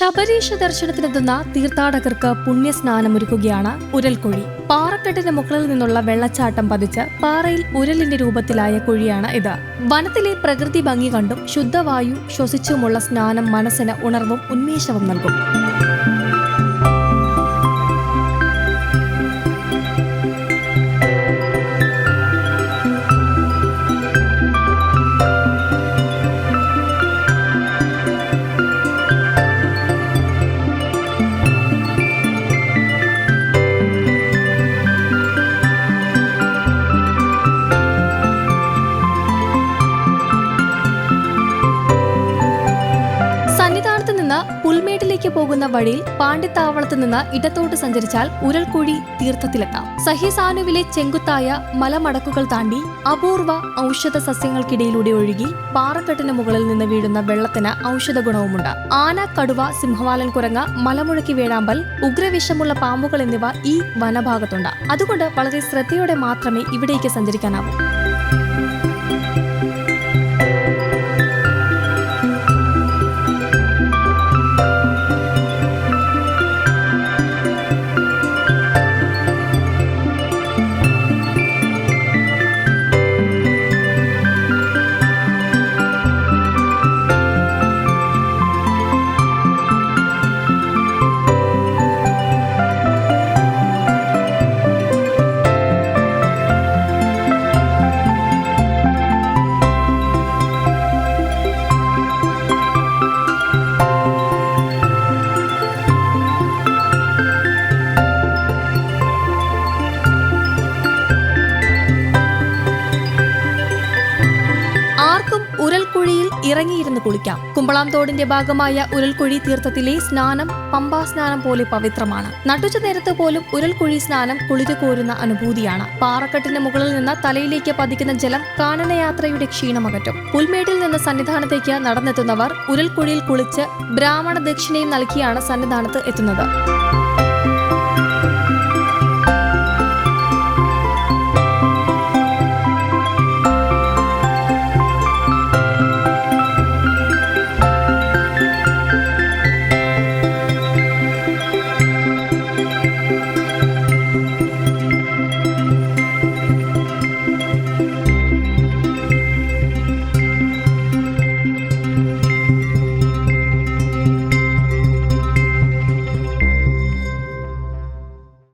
ശബരീഷ ദർശനത്തിനെത്തുന്ന തീർത്ഥാടകർക്ക് പുണ്യസ്നാനമൊരുക്കുകയാണ് ഉരൽക്കുഴി. പാറക്കെട്ടിന്റെ മുകളിൽ നിന്നുള്ള വെള്ളച്ചാട്ടം പതിച്ച് പാറയിൽ ഉരലിന്റെ രൂപത്തിലായ കുഴിയാണ് ഇത്. വനത്തിലെ പ്രകൃതി ഭംഗി കണ്ടും ശുദ്ധവായു ശ്വസിച്ചുമുള്ള സ്നാനം മനസ്സിന് ഉണർവും ഉന്മേഷവും നൽകും. പുൽമേട്ടിലേക്ക് പോകുന്ന വഴിയിൽ പാണ്ഡിത്താവളത്ത് നിന്ന് ഇടത്തോട്ട് സഞ്ചരിച്ചാൽ ഉരൽക്കുഴി തീർത്ഥത്തിലെത്താം. സഹിസാനുവിലെ ചെങ്കുത്തായ മലമടക്കുകൾ താണ്ടി അപൂർവ ഔഷധ സസ്യങ്ങൾക്കിടയിലൂടെ ഒഴുകി പാറക്കെട്ടിന് മുകളിൽ നിന്ന് വീഴുന്ന വെള്ളത്തിന് ഔഷധ ഗുണവുമുണ്ട്. ആന കടുവ സിംഹവാലൻ കുരങ്ങ് മലമുഴക്കി വേഴാമ്പൽ ഉഗ്രവിഷമുള്ള പാമ്പുകൾ എന്നിവ ഈ വനഭാഗത്തുണ്ട്. അതുകൊണ്ട് വളരെ ശ്രദ്ധയോടെ മാത്രമേ ഇവിടേക്ക് സഞ്ചരിക്കാനാവൂ. ഇറങ്ങിയിരുന്ന് കുളിക്കാം. കുമ്പളാം തോടിന്റെ ഭാഗമായ ഉരുൾക്കുഴി തീർത്ഥത്തിലെ സ്നാനം പമ്പാ സ്നാനം പോലെ പവിത്രമാണ്. നട്ടുച്ച നേരത്ത് പോലും ഉരുൾക്കുഴി സ്നാനം കുളിര് കോരുന്ന അനുഭൂതിയാണ്. പാറക്കെട്ടിന് മുകളിൽ നിന്ന് തലയിലേക്ക് പതിക്കുന്ന ജലം കാനനയാത്രയുടെ ക്ഷീണമകറ്റും. പുൽമേട്ടിൽ നിന്ന് സന്നിധാനത്തേക്ക് നടന്നെത്തുന്നവർ ഉരുൾക്കുഴിയിൽ കുളിച്ച് ബ്രാഹ്മണ ദക്ഷിണയും നൽകിയാണ് സന്നിധാനത്ത് എത്തുന്നത്.